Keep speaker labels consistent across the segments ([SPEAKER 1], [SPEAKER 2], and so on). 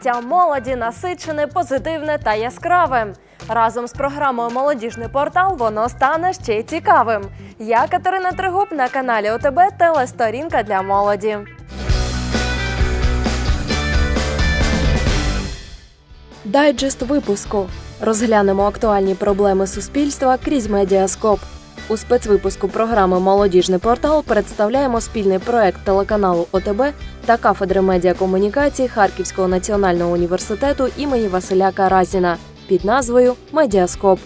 [SPEAKER 1] Життя молоді насичене, позитивне та яскраве. Разом з програмою Молодіжний портал воно стане ще й цікавим. Я Катерина Тригуб на каналі ОТБ Телесторінка для молоді. Дайджест випуску. Розглянемо актуальні проблеми суспільства крізь медіаскоп. У спецвипуску програми Молодіжний портал представляємо спільний проект телеканалу ОТБ та кафедри медіакомунікацій Харківського національного університету імені Василя Каразіна під назвою Медіаскоп.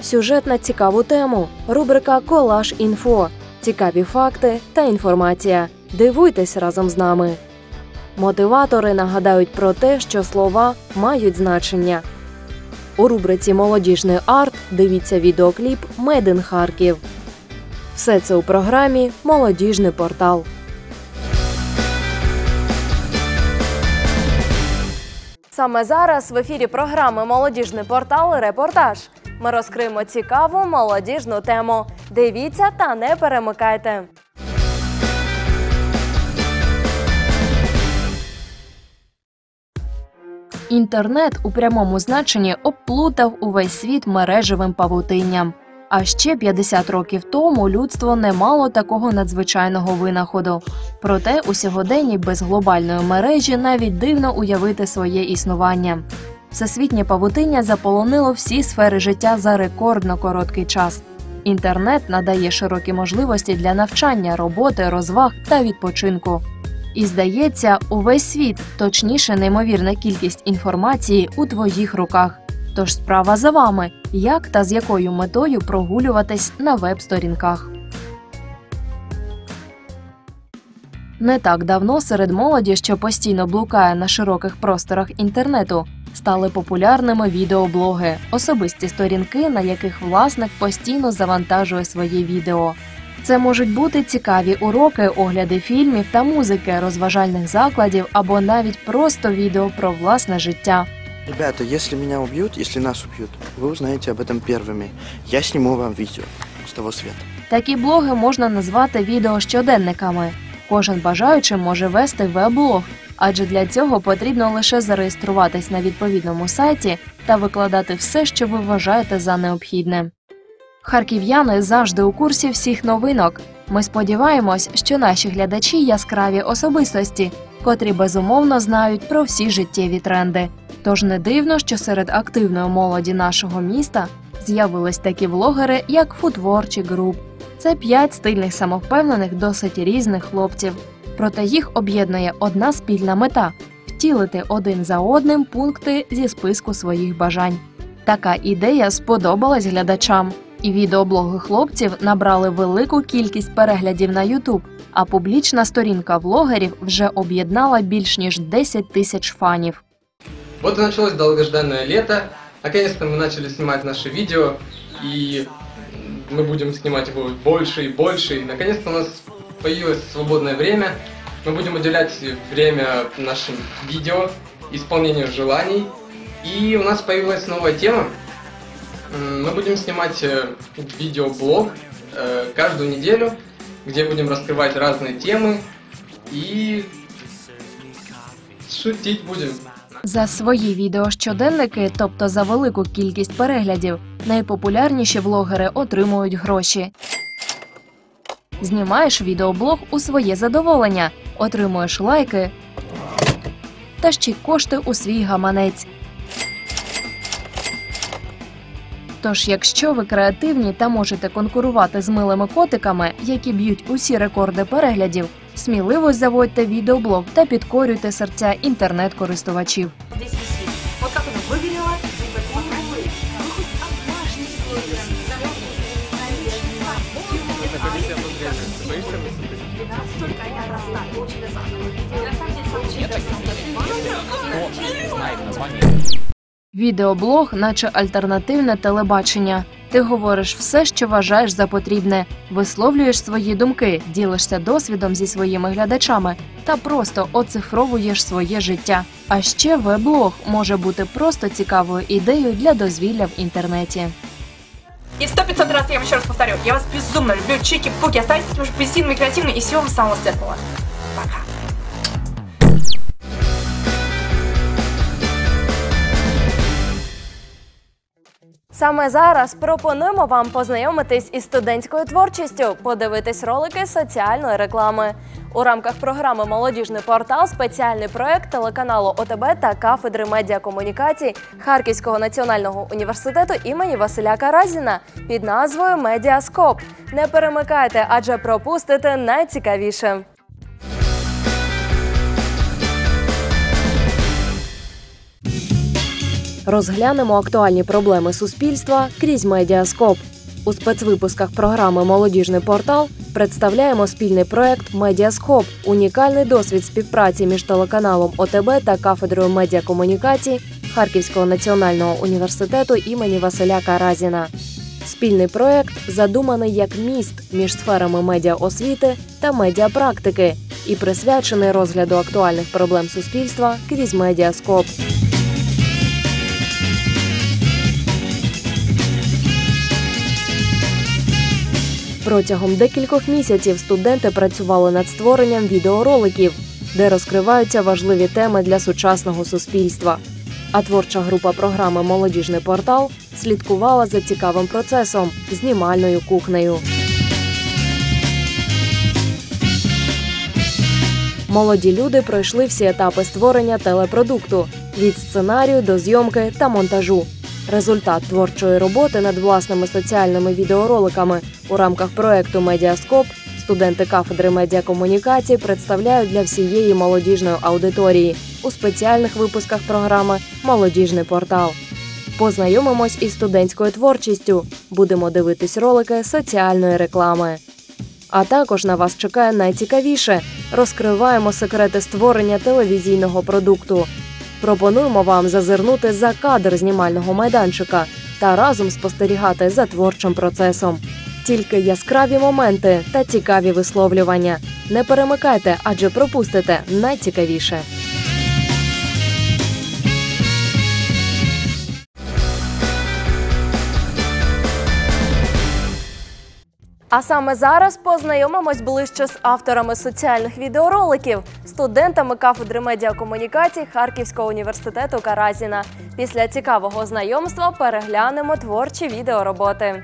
[SPEAKER 1] Сюжет на цікаву тему. Рубрика Колаж інфо. Цікаві факти та інформація. Дивуйтесь разом з нами. Мотиватори нагадають про те, що слова мають значення. У рубриці Молодіжний арт дивіться відеокліп Медин Харків. Все це у програмі Молодіжний портал. Саме зараз в ефірі програми Молодіжний портал Репортаж. Ми розкриємо цікаву молодіжну тему. Дивіться та не перемикайте. Інтернет у прямому значенні обплутав увесь світ мережевим павутинням. А ще 50 років тому людство не мало такого надзвичайного винаходу. Проте у сьогоденні без глобальної мережі навіть дивно уявити своє існування. Всесвітнє павутиння заполонило всі сфери життя за рекордно короткий час. Інтернет надає широкі можливості для навчання, роботи, розваг та відпочинку. І здається, увесь світ, точніше, неймовірна кількість інформації у твоїх руках. Тож справа за вами, як та з якою метою прогулюватись на веб-сторінках. Не так давно серед молоді, що постійно блукає на широких просторах інтернету, стали популярними відеоблоги, особисті сторінки, на яких власник постійно завантажує своє відео. Це можуть бути цікаві уроки, огляди фільмів та музики, розважальних закладів або навіть просто відео про власне життя.
[SPEAKER 2] Ребята, если меня убьют, если нас убьют, вы узнаете об этом первыми. Я сниму вам видео с того света.
[SPEAKER 1] Такі блоги можна назвати відеощоденниками. Кожен бажаючий може вести веб-блог, адже для цього потрібно лише зареєструватись на відповідному сайті та викладати все, що ви вважаєте за необхідне. Харків'яни завжди у курсі всіх новинок. Ми сподіваємось, що наші глядачі яскраві особистості, котрі безумовно знають про всі життєві тренди. Тож не дивно, що серед активної молоді нашого міста з'явились такі влогери, як Футворчі Груп. Це п'ять стильних самовпевнених, досить різних хлопців. Проте їх об'єднує одна спільна мета втілити один за одним пункти зі списку своїх бажань. Така ідея сподобалась глядачам, і відеоблоги хлопців набрали велику кількість переглядів на YouTube, а публічна сторінка влогерів вже об'єднала більш ніж 10 тисяч фанів.
[SPEAKER 3] Вот и началось долгожданное лето. Наконец-то мы начали снимать наши видео, и мы будем снимать его больше и больше. И наконец-то у нас появилось свободное время. Мы будем уделять время нашим видео, исполнению желаний. И у нас появилась новая тема. М, Мы будем снимать э, видеоблог э, каждую неделю, где будем раскрывать разные темы и шутить будем.
[SPEAKER 1] За свої відеощоденники, тобто за велику кількість переглядів, найпопулярніші влогери отримують гроші. Знімаєш відеоблог у своє задоволення, отримуєш лайки та ще й кошти у свій гаманець. Тож, якщо ви креативні та можете конкурувати з милими котиками, які б'ють усі рекорди переглядів, сміливо заводьте відеоблог та підкорюйте серця інтернет-користувачів.
[SPEAKER 4] здесь
[SPEAKER 1] Відеоблог, наче альтернативне телебачення. Ти говориш все, що вважаєш за потрібне, висловлюєш свої думки, ділишся досвідом зі своїми глядачами та просто оцифровуєш своє життя. А ще веблог може бути просто цікавою ідеєю для дозвілля в інтернеті.
[SPEAKER 4] И сто пятьсот раз я вам еще раз повторю. Я вас безумно люблю. Чики-пуки. Оставайтесь таким же позитивным и креативным. И всего вам самого светлого.
[SPEAKER 1] Саме зараз пропонуємо вам познайомитись із студентською творчістю, подивитись ролики соціальної реклами. У рамках програми Молодіжний портал спеціальний проект телеканалу ОТБ та кафедри медіакомунікацій Харківського національного університету імені Василя Каразіна під назвою Медіаскоп. Не перемикайте, адже пропустите найцікавіше. Розглянемо актуальні проблеми суспільства крізь медіаскоп. У спецвипусках програми Молодіжний портал представляємо спільний проект Медіаскоп, унікальний досвід співпраці між телеканалом ОТБ та кафедрою медіакомунікацій Харківського національного університету імені Василя Каразіна. Спільний проект задуманий як міст між сферами медіаосвіти та медіапрактики і присвячений розгляду актуальних проблем суспільства крізь медіаскоп. Протягом декількох місяців студенти працювали над створенням відеороликів, де розкриваються важливі теми для сучасного суспільства. А творча група програми Молодіжний портал слідкувала за цікавим процесом знімальною кухнею. Молоді люди пройшли всі етапи створення телепродукту від сценарію до зйомки та монтажу. Результат творчої роботи над власними соціальними відеороликами у рамках проекту Медіаскоп студенти кафедри медіакомунікацій представляють для всієї молодіжної аудиторії у спеціальних випусках програми Молодіжний портал. Познайомимось із студентською творчістю. Будемо дивитись ролики соціальної реклами. А також на вас чекає найцікавіше: розкриваємо секрети створення телевізійного продукту. Пропонуємо вам зазирнути за кадр знімального майданчика та разом спостерігати за творчим процесом. Тільки яскраві моменти та цікаві висловлювання. Не перемикайте, адже пропустите найцікавіше. А саме зараз познайомимось ближче з авторами соціальних відеороликів, студентами кафедри медіакомунікацій Харківського університету Каразіна. Після цікавого знайомства переглянемо творчі відеороботи.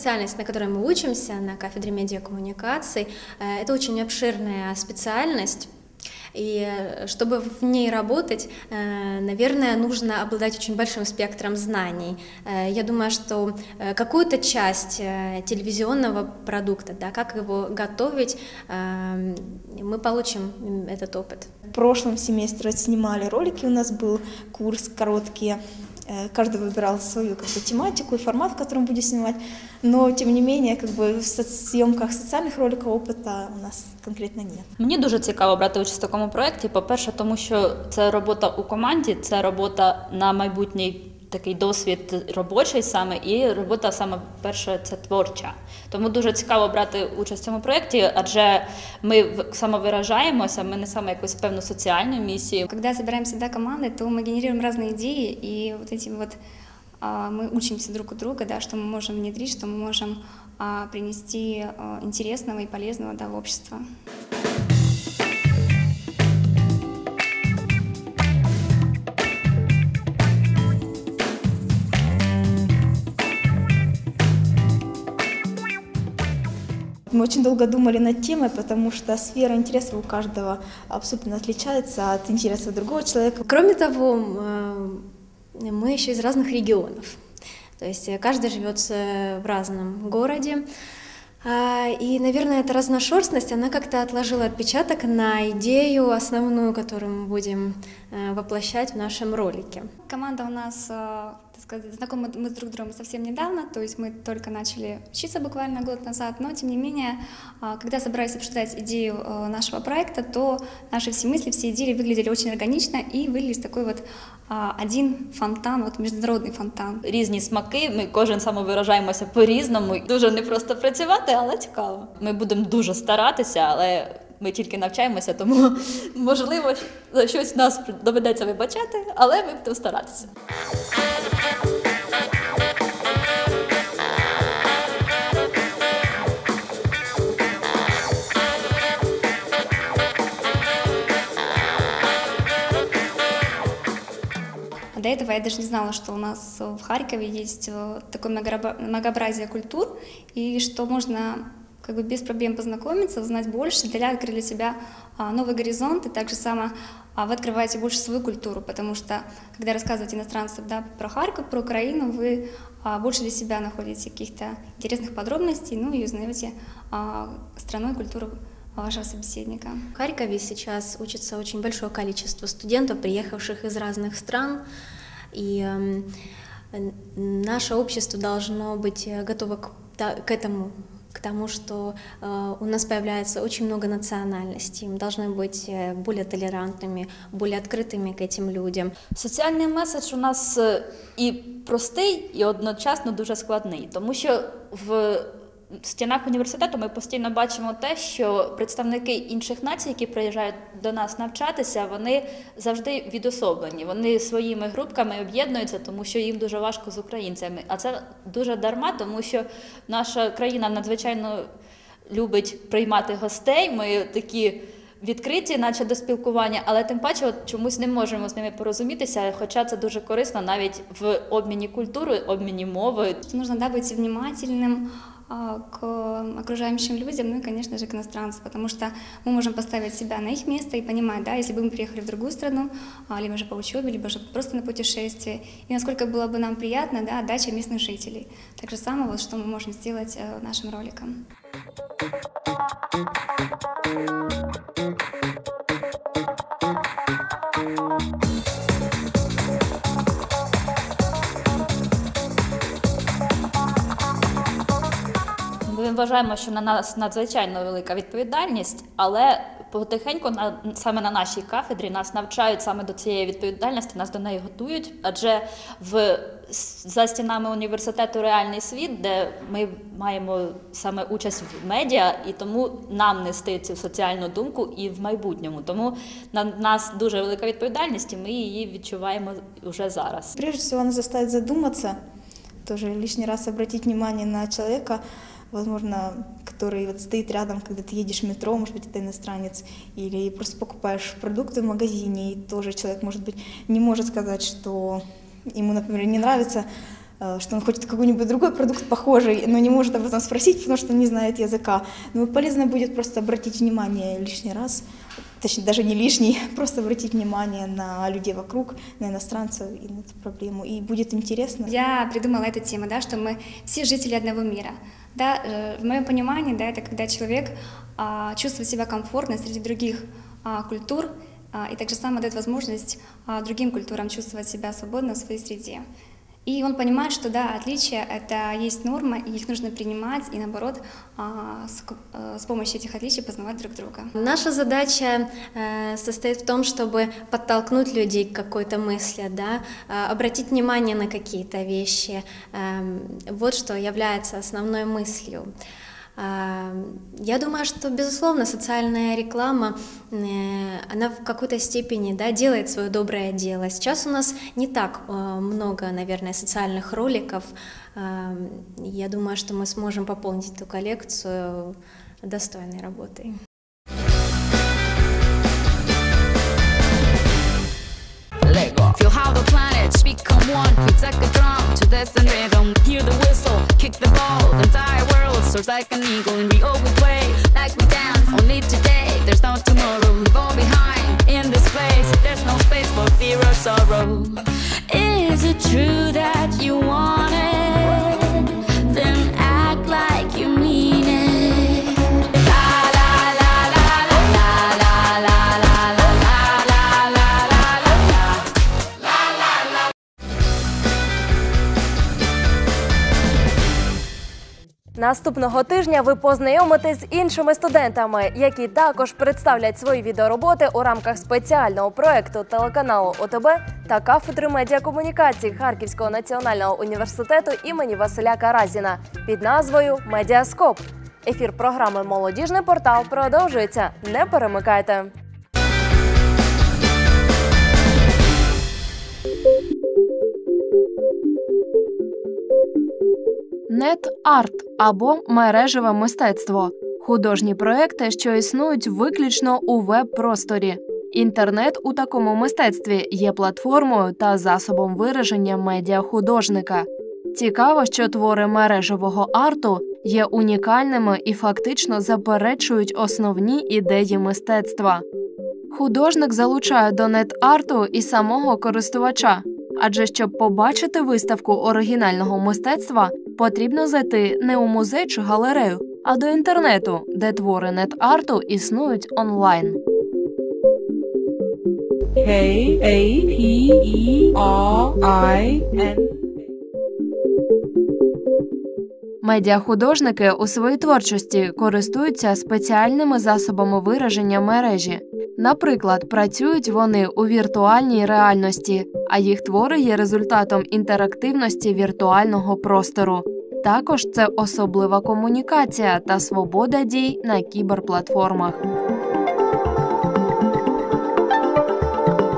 [SPEAKER 5] Специальность, на которой мы учимся на кафедре медиакоммуникаций, э, это очень обширная специальность. И э, чтобы в ней работать, э, наверное, нужно обладать очень большим спектром знаний. Я думаю, что какую-то часть телевизионного продукта, да, как его готовить, мы получим этот опыт.
[SPEAKER 6] В прошлом семестре снимали ролики, у нас был курс короткие. Э, Каждый выбирал свою как бы, тематику и формат, в котором будет снимать. Но, тем не менее, как бы, в со- съемках социальных роликов опыта у нас конкретно нет.
[SPEAKER 7] Мені дуже цікаво брати участь в такому проєкті. По-перше, тому що це робота у команді, це робота на майбутній такий досвід робочий саме, і робота саме перше це творча. Тому дуже цікаво брати участь в цьому проєкті, адже ми в- самовиражаємося, ми несемо якусь певну соціальну місію.
[SPEAKER 8] Когда собираемся да, командой, то мы генерируем разные идеи, и вот этим вот а, мы учимся друг у друга, да, что мы можем внедрить, что мы можем а, принести а, интересного и полезного да, в общество.
[SPEAKER 6] Мы очень долго думали над темой, потому что сфера интересов у каждого абсолютно отличается от интересов другого человека.
[SPEAKER 5] Кроме того, э, мы еще из разных регионов. То есть э, каждый живет э, в разном городе. А, И, наверное, эта разношерстность, она как-то отложила отпечаток на идею основную, которую мы будем воплощать в нашем ролике.
[SPEAKER 8] Команда у нас, сказать, знакомы мы с друг другом совсем недавно, то есть мы только начали учиться буквально год назад, но тем не менее, а, когда собрались обсуждать идею а, нашего проекта, то наши все мысли, все идеи выглядели очень органично и вылились в такой вот а, один фонтан, вот международный фонтан.
[SPEAKER 7] Різні смаки, ми кожен самовиражаємося по-різному. Дуже непросто працювати, але цікаво. Ми будемо дуже старатися, але ми тільки навчаємося, тому можливо за щось нас доведеться вибачати, але ми будемо старатися.
[SPEAKER 8] Этого я даже не знала, что у нас в Харькове есть э, такое многообра- многообразие культур, и что можно как бы без проблем познакомиться, узнать больше, для открыть для себя а, новый горизонт, и также само а, вы открываете больше свою культуру, потому что когда рассказываете иностранцам да, про Харьков, про Украину, вы а, больше для себя находите каких-то интересных подробностей, ну и узнаете страну и культуру вашего собеседника.
[SPEAKER 5] В Харькове сейчас учится очень большое количество студентов, приехавших из разных стран, и эм, н- наше общество должно быть э, готово к, та- к этому, к тому, что э, у нас появляется очень много национальностей, мы должны быть э, более толерантными, более открытыми к этим людям.
[SPEAKER 7] Соціальний меседж у нас е, і простий, і одночасно дуже складний, тому що в стінах університету ми постійно бачимо те, що представники інших націй, які приїжджають до нас навчатися, вони завжди відособлені. Вони своїми групками об'єднуються, тому що їм дуже важко з українцями. А це дуже дарма, тому що наша країна надзвичайно любить приймати гостей. Ми такі відкриті, наче до спілкування, але тим паче от чомусь не можемо з ними порозумітися, хоча це дуже корисно навіть в обміні культурою, обміні.
[SPEAKER 8] Что нужно да, быть внимательным а, к окружающим людям, ну и, конечно же, к иностранцам, потому что мы можем поставить себя на их место и понимать, да, если бы мы приехали в другую страну, а, либо же по учебе, либо же просто на путешествие, и насколько было бы нам приятно, да, отдача местных жителей. Так же самое, вот, что мы можем сделать э, нашим роликом.
[SPEAKER 7] Ми вважаємо, що на нас надзвичайно велика відповідальність, але потихеньку на саме на нашій кафедрі нас навчають саме до цієї відповідальності, нас до неї готують. Адже в за стінами університету реальний світ, де ми маємо саме участь в медіа, і тому нам нести цю соціальну думку і в майбутньому. Тому на нас дуже велика відповідальність, і ми її відчуваємо вже зараз.
[SPEAKER 6] Прежде всего, она заставит задуматься, тоже лишний раз обратить внимание на человека, возможно, который вот стоит рядом, когда ты едешь в метро, может быть, это иностранец, или просто покупаешь продукты в магазине, и тоже человек, может быть, не может сказать, что ему, например, не нравится, э, что он хочет какой-нибудь другой продукт похожий, но не может об этом спросить, потому что не знает языка. Но полезно будет просто обратить внимание лишний раз, точнее, даже не лишний, просто обратить внимание на людей вокруг, на иностранцев и на эту проблему. И будет интересно.
[SPEAKER 8] Я придумала эту тему, да, что мы все жители одного мира. Да, э, в моем понимании, да, это когда человек а, чувствует себя комфортно среди других а, культур, а, и также само дает возможность а, другим культурам чувствовать себя свободно в своей среде. И он понимает, что да, отличия это есть норма, и их нужно принимать, и наоборот, а, с, э, с помощью этих отличий познавать друг друга.
[SPEAKER 5] Наша задача э, состоит в том, чтобы подтолкнуть людей к какой-то мысли, да, э, обратить внимание на какие-то вещи. Эм, вот что является основной мыслью. Я думаю, что, безусловно, социальная реклама, э, она в какой-то степени да, делает свое доброе дело. Сейчас у нас не так э, много, наверное, социальных роликов. Я думаю, что мы сможем пополнить эту коллекцию достойной работой.
[SPEAKER 9] Feel how the planets become one. It's like a drum dance and rhythm. Hear the whistle, kick the ball. The entire world soars like an eagle. And we all we play like we dance. Only today, there's no tomorrow. Leave all behind in this place. There's no space for fear or sorrow. Is it true that you want it?
[SPEAKER 1] Наступного тижня ви познайомитесь з іншими студентами, які також представлять свої відеороботи у рамках спеціального проекту телеканалу ОТБ та кафедри медіакомунікацій Харківського національного університету імені Василя Каразіна під назвою Медіаскоп. Ефір програми Молодіжний портал продовжується. Не перемикайте. Нет-арт або мережеве мистецтво художні проекти, що існують виключно у веб-просторі. Інтернет у такому мистецтві є платформою та засобом вираження медіахудожника. Цікаво, що твори мережевого арту є унікальними і фактично заперечують основні ідеї мистецтва. Художник залучає до нет-арту і самого користувача, адже щоб побачити виставку оригінального мистецтва, потрібно зайти не у музей чи галерею, а до інтернету, де твори нет-арту існують онлайн.
[SPEAKER 4] E.
[SPEAKER 1] Медіахудожники у своїй творчості користуються спеціальними засобами вираження мережі. Наприклад, працюють вони у віртуальній реальності, а їх твори є результатом інтерактивності віртуального простору. Також це особлива комунікація та свобода дій на кіберплатформах.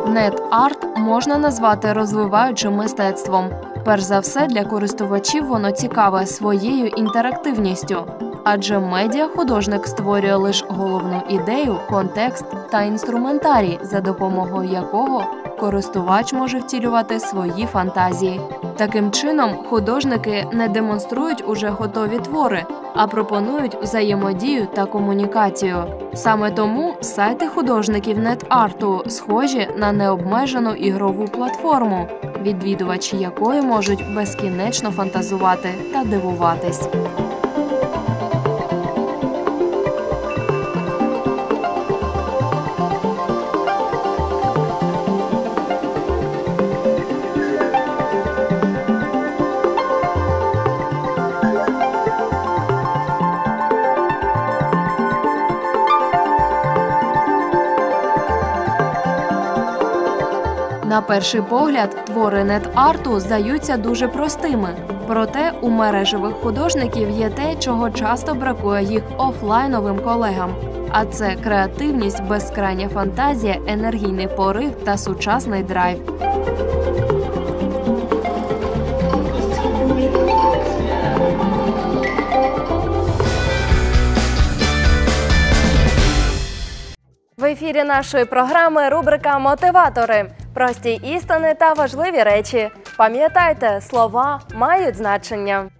[SPEAKER 1] Нет-арт можна назвати розвиваючим мистецтвом. Перш за все, для користувачів воно цікаве своєю інтерактивністю, адже медіахудожник створює лише головну ідею, контекст та інструментарій, за допомогою якого користувач може втілювати свої фантазії. Таким чином, художники не демонструють уже готові твори, а пропонують взаємодію та комунікацію. Саме тому сайти художників нет-арту схожі на необмежену ігрову платформу, відвідувачі якої можуть безкінечно фантазувати та дивуватись. На перший погляд, твори нет-арту здаються дуже простими. Проте у мережевих художників є те, чого часто бракує їх офлайновим колегам. А це креативність, безкрайня фантазія, енергійний порив та сучасний драйв. В ефірі нашої програми рубрика Мотиватори. Прості істини та важливі речі. Пам'ятайте, слова мають значення.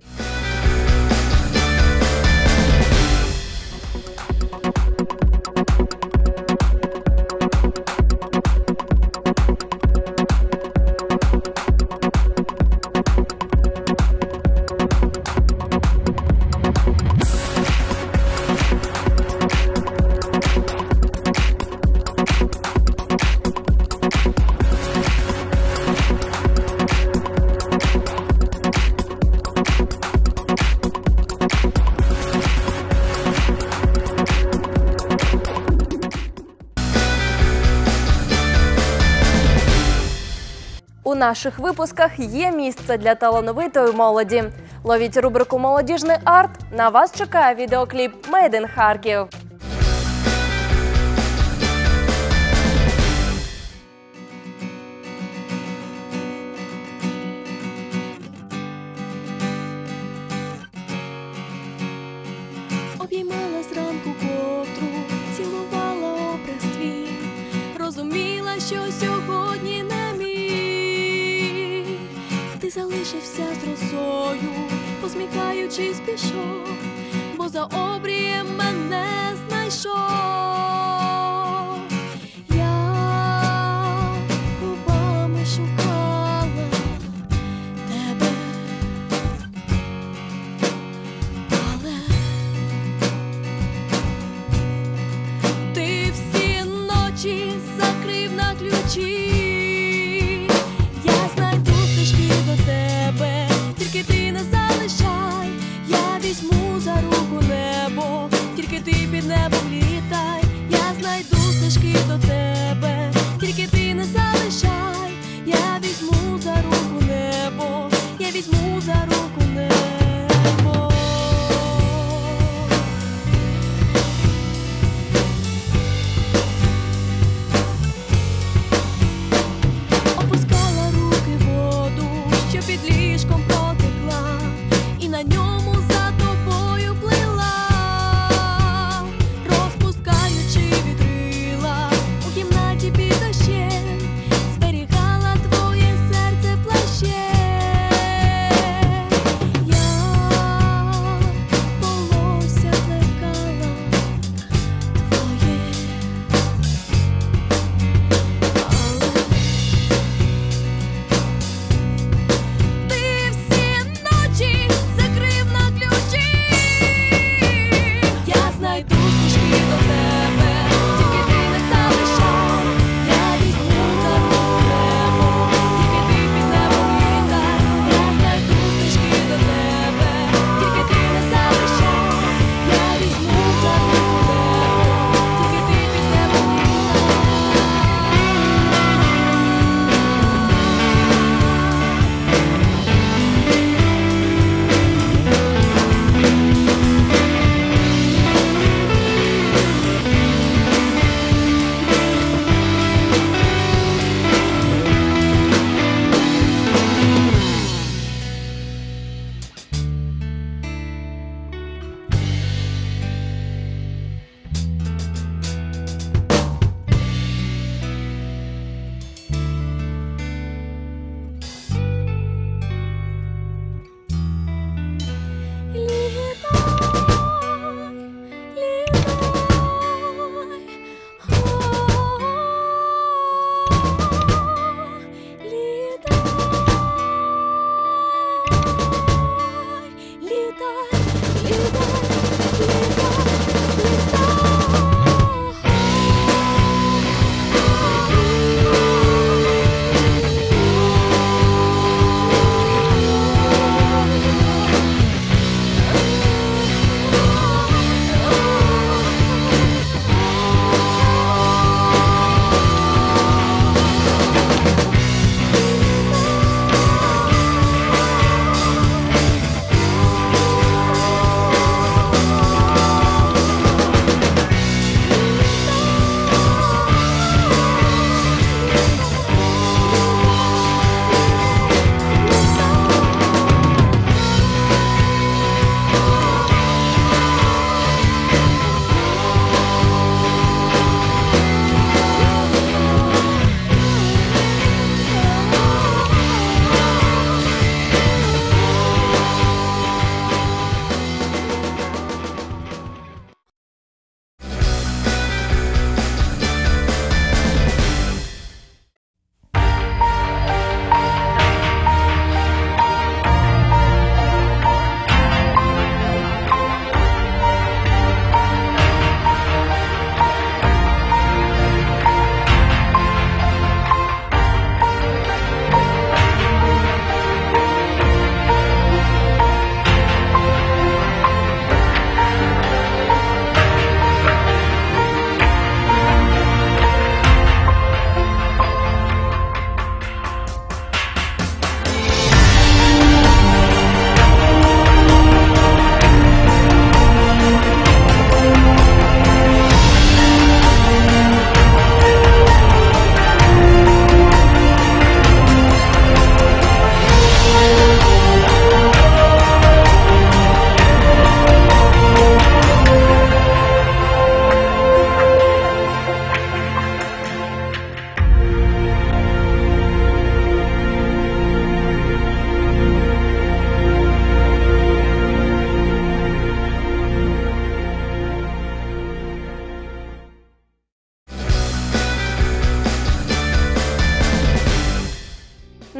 [SPEAKER 1] Наших випусках є місце для талановитої молоді. Ловіть рубрику Молодіжний арт. На вас чекає відеокліп «Made in Харків.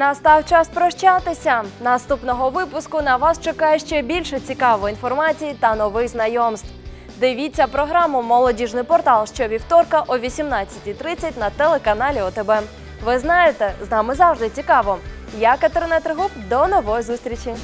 [SPEAKER 1] Настав час прощатися. Наступного випуску на вас чекає ще більше цікавої інформації та нових знайомств. Дивіться програму Молодіжний портал щовівторка о 18.30 на телеканалі ОТБ. Ви знаєте, з нами завжди цікаво. Я Катерина Тригуб. До нової зустрічі.